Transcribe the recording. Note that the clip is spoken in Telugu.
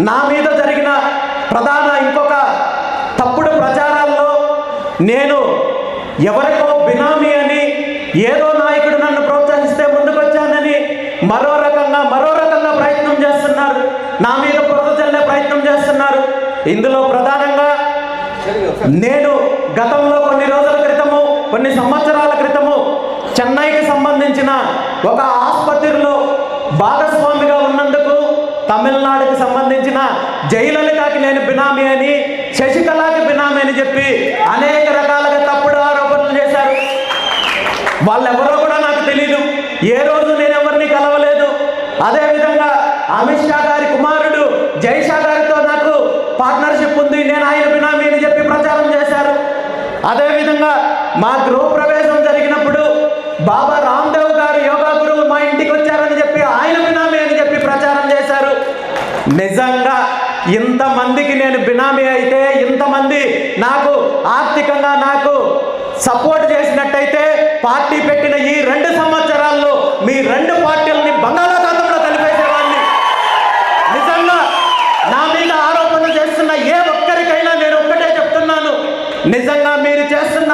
నా మీద జరిగిన ప్రధాన ఇంకొక తప్పుడు ప్రచారాల్లో నేను ఎవరికో బినామీ అని ఏదో నాయకుడు నన్ను ప్రోత్సహిస్తే ముందుకొచ్చానని మరో రకంగా మరో రకంగా ప్రయత్నం చేస్తున్నారు. నా మీద బురద చల్లే ప్రయత్నం చేస్తున్నారు. ఇందులో ప్రధానంగా నేను గతంలో కొన్ని రోజుల క్రితము కొన్ని సంవత్సరాల క్రితము చెన్నైకి సంబంధించిన ఒక ఆసుపత్రిలో భాగస్వామి తమిళనాడుకి సంబంధించిన జయలలితకి నేను బినామీ అని శశికళకి బినామీ అని చెప్పి అనేక రకాలుగా తప్పుడు ఆరోపణలు చేశారు. వాళ్ళెవరో కూడా నాకు తెలియదు ఏ రోజు నేను ఎవరిని కలవలేదు. అదేవిధంగా అమిత్ షా గారి కుమారుడు జైషా గారితో నాకు పార్ట్నర్షిప్ ఉంది నేను ఆయన బినామీ అని చెప్పి ప్రచారం చేశారు. అదేవిధంగా మా గృహ ప్రవేశం జరిగినప్పుడు బాబా నిజంగా ఇంతమందికి నేను బినామీ అయితే ఇంతమంది నాకు ఆర్థికంగా నాకు సపోర్ట్ చేసినట్టయితే పార్టీ పెట్టిన ఈ రెండు సంవత్సరాల్లో మీ రెండు పార్టీలని బంగాళాఖాతంలో కలిపేసేవాడిని. నిజంగా నా మీద ఆరోపణలు చేస్తున్న ఏ ఒక్కరికైనా నేను ఒక్కటే చెప్తున్నాను. నిజంగా మీరు చేస్తున్న